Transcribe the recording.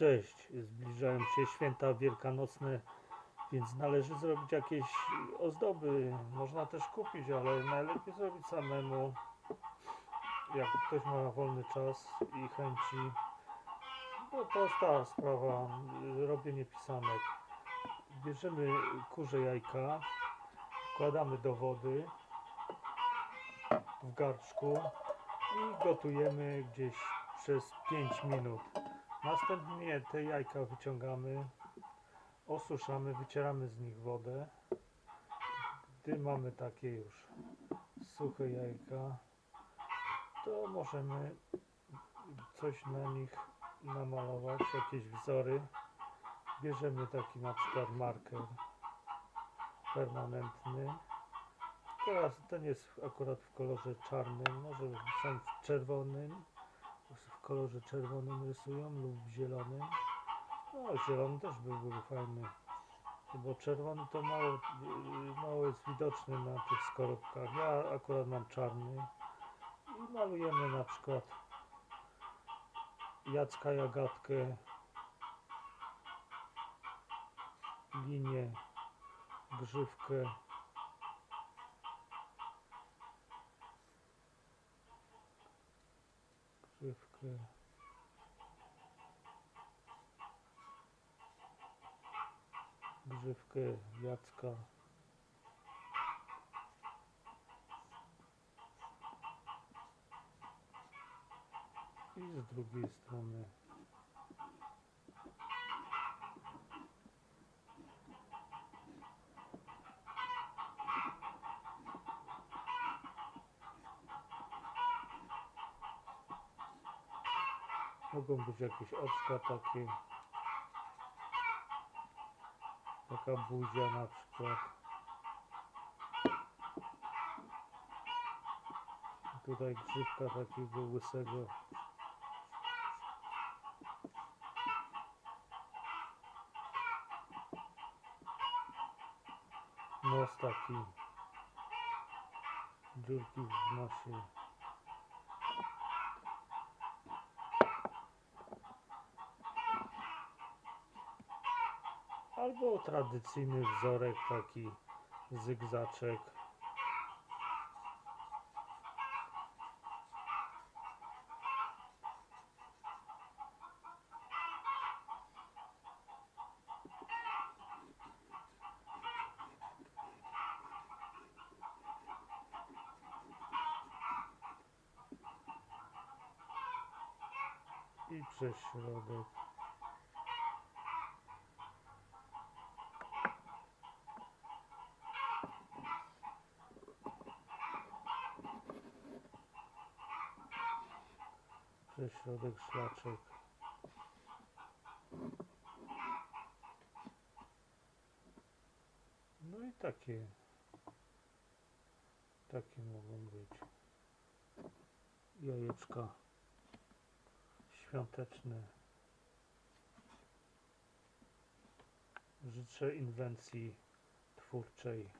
Cześć, zbliżają się święta wielkanocne, więc należy zrobić jakieś ozdoby. Można też kupić, ale najlepiej zrobić samemu. Jak ktoś ma wolny czas i chęci. No prosta sprawa, robienie pisanek. Bierzemy kurze jajka, wkładamy do wody w garczku i gotujemy gdzieś przez 5 minut. Następnie te jajka wyciągamy, osuszamy, wycieramy z nich wodę. Gdy mamy takie już suche jajka, to możemy coś na nich namalować, jakieś wzory. Bierzemy taki na przykład marker permanentny. Teraz ten jest akurat w kolorze czarnym, może są w czerwonym kolorze czerwonym rysują lub w zielonym. No, zielony też byłby fajny. Bo czerwony to mało, mało jest widoczny na tych skorupkach. Ja akurat mam czarny. I malujemy na przykład Jacka Jagatkę, linię, grzywkę. Grzywkę. Jacka. I z drugiej strony mogą być jakieś oczka takie. Taka buzia na przykład. Tutaj grzywka takiego łysego. Nos taki. Dziurki w nosie. Albo tradycyjny wzorek taki zygzaczek. I przez środek. Przez środek szlaczek. No i takie. Takie mogą być. Jajeczka świąteczne. Życzę inwencji twórczej.